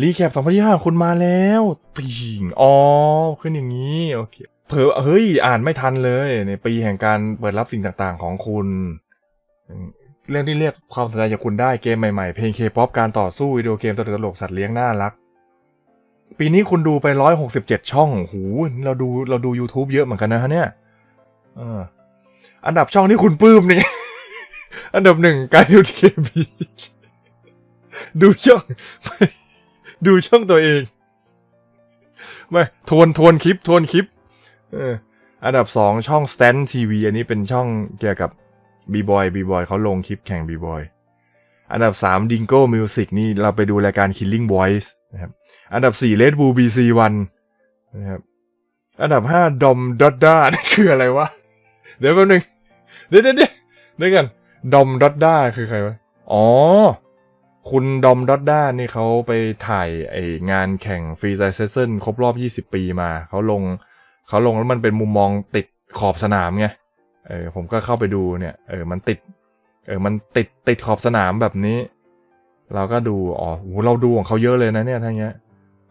รีแคป2025คุณมาแล้วติงอ๋อขึ้นอย่างนี้ โอเคเผลอเฮ้ย อ่านไม่ทันเลย ในปีแห่งการเปิดรับสิ่งต่างๆของคุณ เรื่องที่เรียกความสนใจจากคุณได้เกมใหม่ๆ เพลงเคป๊อปการต่อสู้วิดีโอเกมตลกสัตว์เลี้ยงน่ารัก ปีนี้คุณดูไปร้อยหกสิบเจ็ดช่องหูเราดูเราดู YouTube เยอะเหมือนกันนะฮะเนี่ยอออันดับช่องที่คุณปลื้มนี่อันดับหนึ่งการดูทีบีดูช่อง ดูช่องตัวเองไม่ทวนทวนคลิปทวนคลิปเอออันดับสองช่อง Stand TV อันนี้เป็นช่องเกี่ยวกับบีบอยบีบอยเขาลงคลิปแข่งบีบอยอันดับสาม Dingo Music นี่เราไปดูรายการ Killing Voice นะครับอันดับสี่ Red Bull BC 1นะครับอันดับห้าดอมดอดด้าคืออะไรวะ เดี๋ยวแป๊บนึง เดี๋ยวเดี๋ยวเดี๋ยวกันดอมดอดด้าคือใครวะ อ๋อ คุณดอมดอดด้านี่เขาไปถ่ายไองานแข่งฟรีไซเซสเซนครบรอบ 20 ปีมา เขาลงเขาลงแล้วมันเป็นมุมมองติดขอบสนามไงเออผมก็เข้าไปดูเนี่ยเออมันติดเออมันติดติดขอบสนามแบบนี้ เราก็ดูอ๋อโหเราดูของเขาเยอะเลยนะเนี่ยทั้งเงี้ย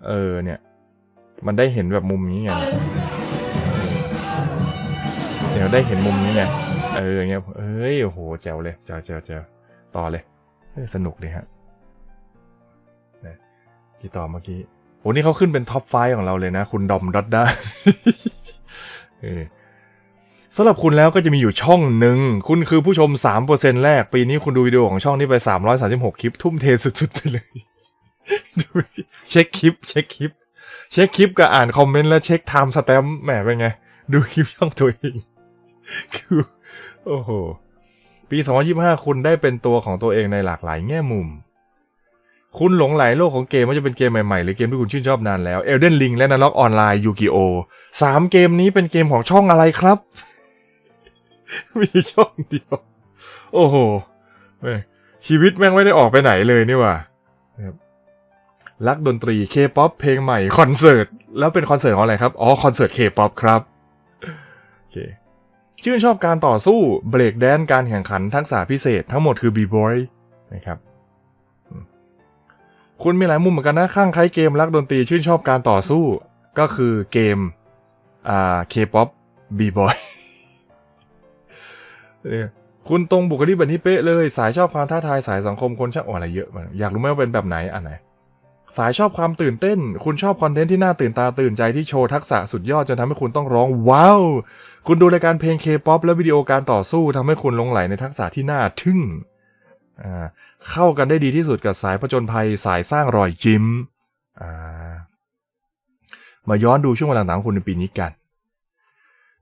เออเนี่ย มันได้เห็นแบบมุมนี้ไงเดี๋ยวได้เห็นมุมนี้ไงเออเงี้ยเอ้ยโอ้โหแจ๋วเลยแจ๋วแจ๋วแจ๋วต่อเลยสนุกเลยฮะ กี่ต่อเมื่อกี้โหนี่เขาขึ้นเป็นท็อปไฟของเราเลยนะ คุณดอมดอดด้าเออสำหรับคุณแล้วก็จะมีอยู่ช่องหนึ่ง คุณคือผู้ชม 3%แรก ปีนี้คุณดูวิดีโอของช่องนี้ไป 336 คลิป ทุ่มเทสุดๆไปเลยเช็คคลิป เช็คคลิป เช็คคลิปกับอ่านคอมเมนต์แล้วเช็คไทม์สแตมป์แหมเป็นไง ดูคลิปช่องตัวเองคือโอ้โห ปี 2025 คุณได้เป็นตัวของตัวเองในหลากหลายแง่มุม คุณหลงไหลโลกของเกมว่าจะเป็นเกมใหม่ๆ หรือเกมที่คุณชื่นชอบนานแล้ว Elden Ring และ Narok Online Yu-Gi-Oh! สามเกมนี้เป็นเกมของช่องอะไรครับ มีช่องเดียว โอ้โหม่งชีวิตแม่งไม่ได้ออกไปไหนเลยนี่ว่านะครับรักดนตรีเคป๊อปเพลงใหม่คอนเสิร์ต แล้วเป็นคอนเสิร์ตของอะไรครับ อ๋อ คอนเสิร์ตเคป๊อปครับโอเคชื่นชอบการต่อสู้เบรกแดนการแข่งขันทักษะพิเศษทั้งหมดคือบีบอยนะครับ คุณมีหลายมุมเหมือนกันนะข้างใครเกมรักดนตรีชื่นชอบการต่อสู้ ก็คือเกมอ่าเคป๊อปบีบอยคุณตรงบุคลิกแบบนี้เป๊ะเลย สายชอบความท้าทายสายสังคมคนช่างโอ้อะไรเยอะมากอยากรู้ไหมว่าเป็นแบบไหนอันไหน สายชอบความตื่นเต้น คุณชอบคอนเทนต์ที่น่าตื่นตาตื่นใจที่โชว์ทักษะสุดยอดจนทำให้คุณต้องร้องว้าวคุณดูรายการเพลงเคป๊อปและวิดีโอการต่อสู้ทำให้คุณลงไหลในทักษะที่น่าทึ่งอ่า เข้ากันได้ดีที่สุดกับสายผจญภัยสายสร้างรอยยิ้มมาย้อนดูช่วงเวลาต่างคุณในปีนี้กัน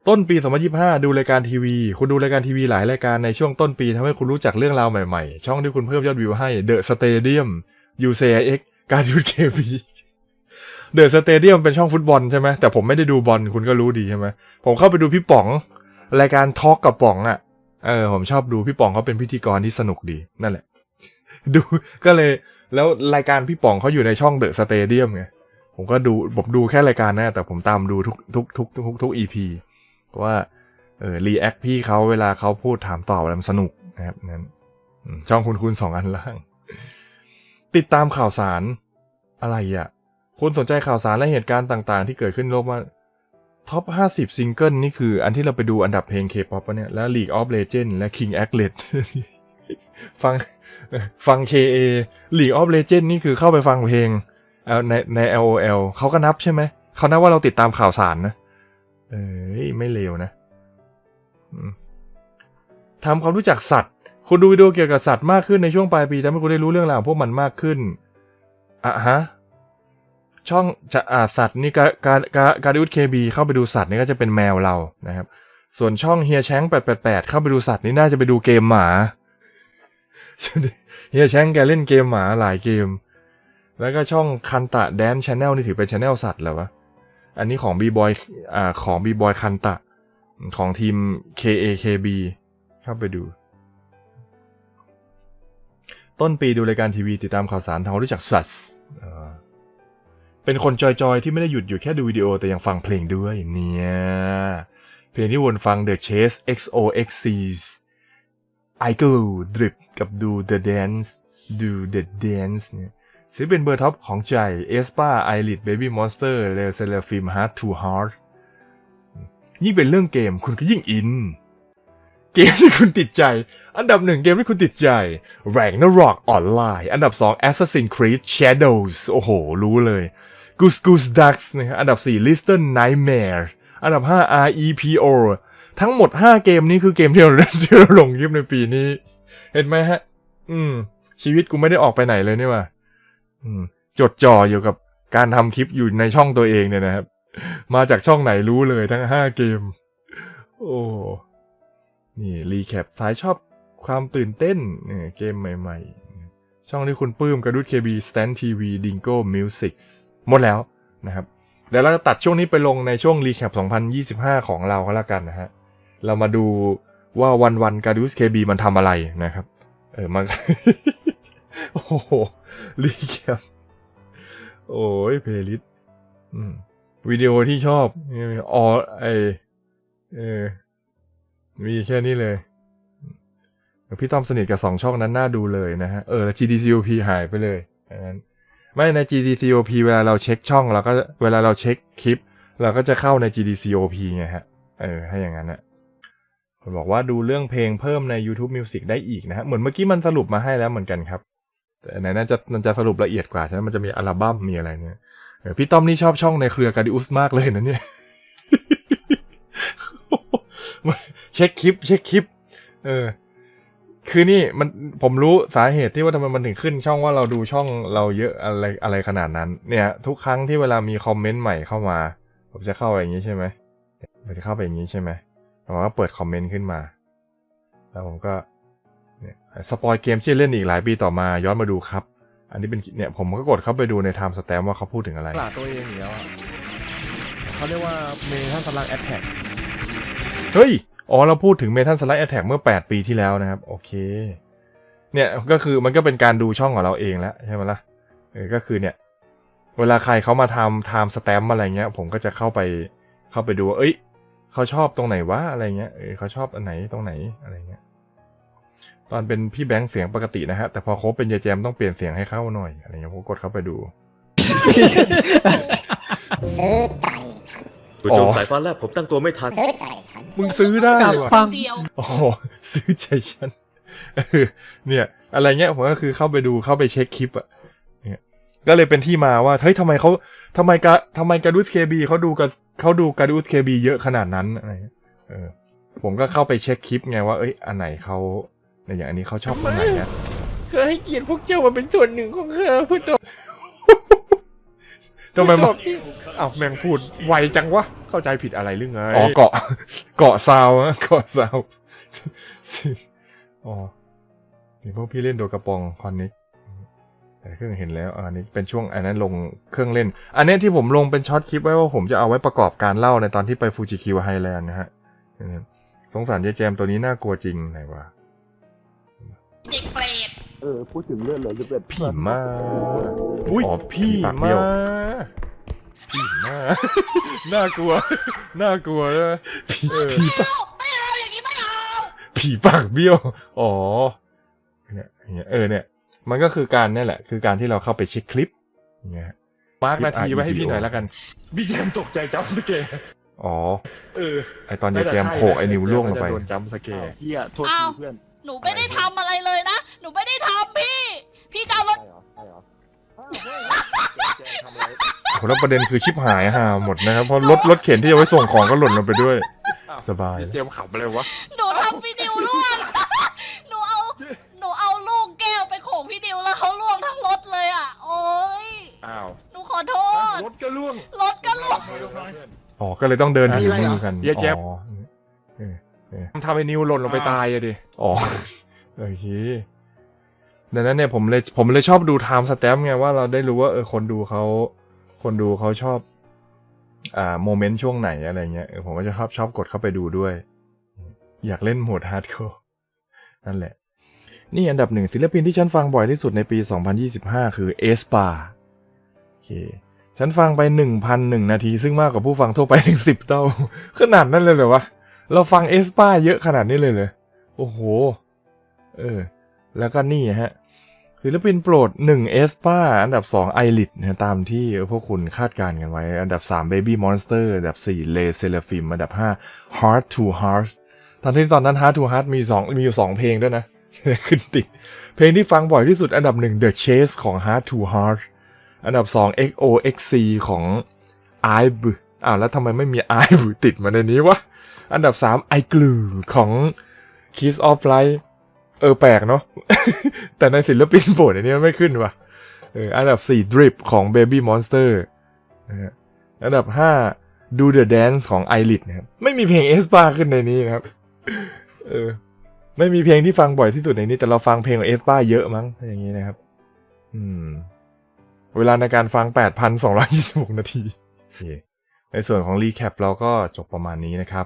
ต้นปี 2025 ดูรายการทีวี คุณดูรายการทีวีหลายรายการในช่วงต้นปีทำให้คุณรู้จักเรื่องราวใหม่ๆ ช่องที่คุณเพิ่มยอดวิวให้ The Stadium UCIX การยูเคบีเดอะสเตเดียมเป็นช่องฟุตบอลใช่ไหมแต่ผมไม่ได้ดูบอลคุณก็รู้ดีใช่ไหมผมเข้าไปดูพี่ป๋อง รายการทอล์กกับป๋องอะ่ะเออผมชอบดูพี่ป๋องเขาเป็นพิธีกรที่สนุกดีนั่นแหละ ดูก็เลยแล้วรายการพี่ป๋องเขาอยู่ในช่องเดอะสเตเดียมไงผมก็ดูผมดูแค่รายการนะแต่ผมตามดูทุกทุกทุกทุกทุกอีพีเพราะว่าเออรีแอคพี่เขาเวลาเขาพูดถามตอบอะไรมันสนุกนะครับนั้นช่องคุณคุณสองอันล่าง ติดตามข่าวสารอะไรอะ่ะ คุณสนใจข่าวสารและเหตุการณ์ต่างๆ ที่เกิดขึ้นโลกว่าท็อป 50 ซิงเกิลนี่คืออันที่เราไปดูอันดับเพลง K-POP ปะเนี่ยแล้ว League of Legends และ King a c l e t ฟังฟัง KA League of Legend นี่คือเข้าไปฟังเพลงในใน LOL เขาก็นับใช่ไหม เขานับว่าเราติดตามข่าวสารนะ เอ้ย ไม่เลวนะทำความรู้จักสัตว์ คุณดูวิดีโอเกี่ยวกับสัตว์มากขึ้นในช่วงปลายปีทำให้คุณได้รู้เรื่องราวพวกมันมากขึ้นอะฮะ ช่องจะอ่าสัตว์นี่การการการการดิวเคบีเข้าไปดูสัตว์นี่ก็จะเป็นแมวเรานะครับ ส่วนช่องเฮียแชงแปดแปดแปดเข้าไปดูสัตว์นี่น่าจะไปดูเกมหมา เฮียแชงแกเล่นเกมหมาหลายเกม แล้วก็ช่องคันตะแดนชแนลนี่ถือเป็นชแนลสัตว์เหรอวะ อันนี้ของบีบอยอ่าของบีบอยคันตะ ของทีม KAKB เข้าไปดู ต้นปีดูรายการทีวีติดตามข่าวสารทางรู้จักสัตว์เอ่อเป็นคนจอยๆ ที่ไม่ได้หยุดอยู่แค่ดูวิดีโอแต่ยังฟังเพลงด้วยเนี่ย เพลงที่วนฟัง The Chase XOXC's I Go Drip กับ Do the Dance Do the Dance เนี่ยศิลปินเบอร์ท็อปของใจเอสปาไอริดเบบี้มอนสเตอร์เลเซลฟิมฮาร์ to Heart ยิ่งเป็นเรื่องเกมคุณก็ยิ่งอิน เกมที่คุณติดใจ อันดับหนึ่งเกมที่คุณติดใจ Ragnarok Online อันดับสอง Assassin's Creed Shadows โอ้โห รู้เลย Goose Goose Ducks นะครับอันดับสี่ Little Nightmare อันดับห้า REPO ทั้งหมด 5 เกมนี้คือเกมที่เราที่เราลงคลิปในปีนี้ เห็นไหมฮะ อืม ชีวิตกูไม่ได้ออกไปไหนเลยนี่ว่าอืม จดจ่ออยู่กับการทำคลิปอยู่ในช่องตัวเองเนี่ยนะครับ มาจากช่องไหนรู้เลยทั้ง 5 เกม โอ้ นี่รีแคปสายชอบความตื่นเต้นเเกมใหม่ ๆ ช่องที่คุณปื้มกระดุดเคบีสแตนทีวีดิงโก้มิวสิกหมดแล้วนะครับเดี๋ยวเราจะตัดช่วงนี้ไปลงในช่วงรีแคป 2025 ของเราก็แล้วกันนะฮะ เรามาดูว่าวันวันการูสเคบีมันทำอะไรนะครับ เออมันโอ้โหรีแคปโอ้ยเพลย์ลิสวิดีโอที่ชอบอ๋อไอเออ มีแค่นี้เลย พี่ต้อมสนิทกับสองช่องนั้นน่าดูเลยนะฮะ เออ GDCOP หายไปเลยอันนั้นไม่ใน GDCOP เวลาเราเช็คช่องเราก็เวลาเราเช็คคลิป เราก็จะเข้าใน GDCOP ไงฮะ เออ ให้อย่างนั้นนะ คนบอกว่าดูเรื่องเพลงเพิ่มใน YouTube Music ได้อีกนะฮะเหมือนเมื่อกี้มันสรุปมาให้แล้วเหมือนกันครับ แต่ไหนน่าจะมันจะสรุปละเอียดกว่าใช่ไหมมันจะมีอัลบั้มมีอะไรเนี่ยพี่ต้อมนี่ชอบช่องในเครือการดิอุสมากเลยนะเนี่ยเช็คคลิป เช็คคลิป เออ คือนี่มันผมรู้สาเหตุที่ว่าทำไมมันถึงขึ้น ช่องว่าเราดูช่องเราเยอะอะไรอะไรขนาดนั้น เนี่ย ทุกครั้งที่เวลามีคอมเมนต์ใหม่เข้ามา ผมจะเข้าไปอย่างนี้ใช่ไหมผมจะเข้าไปอย่างนี้ใช่ไหม ผมก็เปิดคอมเมนต์ขึ้นมา แล้วผมก็เนี่ยสปอยเกมที่เล่นอีกหลายปีต่อมาย้อนมาดูครับ อันนี้เป็นเนี่ยผมก็กดเข้าไปดูใน Time Stamp ว่าเขาพูดถึงอะไรตลาดตัวเองอยู่แล้วอะเขาเรียกว่าเมทัลสลักแอตแทกเฮ้ย อ๋อ เราพูดถึง Metal Slide Attack เมื่อ 8 ปีที่แล้วนะครับ โอเค เนี่ยก็คือมันก็เป็นการดูช่องของเราเองแล้วใช่ไหมล่ะเออก็คือเนี่ย เวลาใครเขามาทำ time stamp อะไรเงี้ย ผมก็จะเข้าไปเข้าไปดูว่าเอ้ย เขาชอบตรงไหนวะอะไรเงี้ยเออเขาชอบอันไหนตรงไหนอะไรเงี้ย ตอนเป็นพี่แบงค์เสียงปกตินะฮะ แต่พอคบเป็นยายแจมต้องเปลี่ยนเสียงให้เข้าหน่อยอะไรเงี้ยผมกดเข้าไปดู ซื้อใจฉันจู่โจมสายฟ้าแลบผมตั้งตัวไม่ทัน ซื้อใจฉัน มึงซื้อได้กับว่ะ ฟัง เดียวอ๋อซื้อใจฉันเออเนี่ย อะไรเงี้ยผมก็คือเข้าไปดูเข้าไปเช็คคลิปอะเนี่ย ก็เลยเป็นที่มาว่าเฮ้ยทำไมเขาทำไมกะทำไมการดูสเคบีเขาดูกับเขาดูการดูสเคบีเยอะขนาดนั้นอะไรเงี้ยเออ ผมก็เข้าไปเช็คคลิปไงว่าเอ้ยอันไหนเขาในอย่างอันนี้เขาชอบตรงไหนอะเคยให้เกียรติพวกเจ้ามาเป็นส่วนหนึ่งของเครือเพื่อตอบทำไมตมัอนบที่อ้าวแม่งพูดไวจังวะเข้าใจผิดอะไรหรือไงอ๋อเกาะเกาะซาวอะเกาะซาวอ๋อนี่พวกพี่เล่นโดกระปองคอนนิกแต่ เครื่องเห็นแล้วอะอันนี้เป็นช่วงอันนั้นลงเครื่องเล่น อันเนี้ยที่ผมลงเป็นช็อตคลิปไว้ว่าผมจะเอาไว้ประกอบการเล่าในตอนที่ไปฟูจิคิวไฮแลนด์นะฮะเออสงสารเจแจมตัวนี้น่ากลัวจริงไหนวะเด็กเปรตเออพูดถึงเรื่องเลยจะเป็นพี่มาอุ้ยอ๋อพี่ปากเบี้มายวพี่มาน่ากลัว น่ากลัวเลยพี่พี่ปากไม่เอาอย่างนี้ไม่เอาผีปากเบี้ยว อ๋อเนี่ยเนี่ยเออเนี่ย มันก็คือการเนี่ยแหละ คือการที่เราเข้าไปเช็คคลิปอย่างเงี้ยมาร์กนาทีไว้ให้พี่หน่อยแล้วกันพี่แจมตกใจจัมป์สเกร์อ๋อเออไอตอนเด็กแกมโขกไอนิ้วล่วงลงไปโดนจัมป์สเกร์เฮียโทษทีเพื่อนหนูไม่ได้ทำอะไรเลยนะ หนูไม่ได้ทำพี่ พี่จะเอารถโหแล้วประเด็นคือชิปหายหาหมดนะครับ เพราะรถรถเข็นที่เอาไว้ส่งของก็หล่นลงไปด้วย สบายพี่เจมส์ขับอะไรวะ หนูทำพี่ดิวล่วง หนูเอา หนูเอาลูกแก้วไปโขกพี่ดิวแล้วเขาล่วงทั้งรถเลยอะ โอ๊ย อ้าว หนูขอโทษ รถก็ล่วง รถก็ล่วง อ๋อ ก็เลยต้องเดินถือมีอะไรมือะอกันเหี้ยแจ๊บอ๋อเออเออทำให้นิวหล่นลงไปตายอะดิ อ๋อโอเคดังนั้นเนี่ยผมเลยผมเลยชอบดูไทม์สแตมป์ไงว่าเราได้รู้ว่าเออคนดูเขาคนดูเขาชอบ อ่าโมเมนต์ช่วงไหนอะไรเงี้ยเออผมก็จะชอบชอบกดเข้าไปดูด้วย อยากเล่นโหมดฮาร์ดคอร์นั่นแหละ นี่อันดับหนึ่งศิลปินที่ฉันฟังบ่อยที่สุดในปี 2025 คือเอสปาโอเค ฉันฟังไป1,001นหนึ่งนาที ซึ่งมากกว่าผู้ฟังทั่วไปถึง10เท่า ขนาดนั้นเลยเหรอวะ เราฟังเอสป้าเยอะขนาดนี้เลยเลยโอ้โห เออ แล้วก็นี่ฮะศิลปินโปรด1เอสป้าอันดับ2ไอริดนะตามที่พวกคุณคาดการณ์กันไว้ อันดับ3 Baby Monster อันดับ4 Le Seraphim อันดับ 5 Heart to Heart ตอนที่ตอนนั้น Heart to Heart มีสองมีอยู่ 2 เพลงด้วยนะขึ้นติดเพลงที่ฟังบ่อยที่สุดอันดับ 1 The Chase ของ Heart to Heart อันดับ 2 XOXC ของ i b อ้าวแล้วทำไมไม่มี i b ติดมาในนี้วะ อันดับ 3 I g l u ของ Kiss of Light เออแปลกเนาะ แต่ในศิลปินโปรดอันนี้มันไม่ขึ้นวะเอออันดับ 4 Drip ของ Baby Monster นะฮะอันดับ 5 Do the Dance ของ i r i d นะครับ ไม่มีเพลง s p a ขึ้นในนี้นะครับ เออ ไม่มีเพลงที่ฟังบ่อยที่สุดในนี้ แต่เราฟังเพลงของ e s p a เยอะมั้งอย่างนี้นะครับ อืม เวลาในการฟัง 8,226 นาที ในส่วนของรีแคปเราก็จบประมาณนี้นะครับ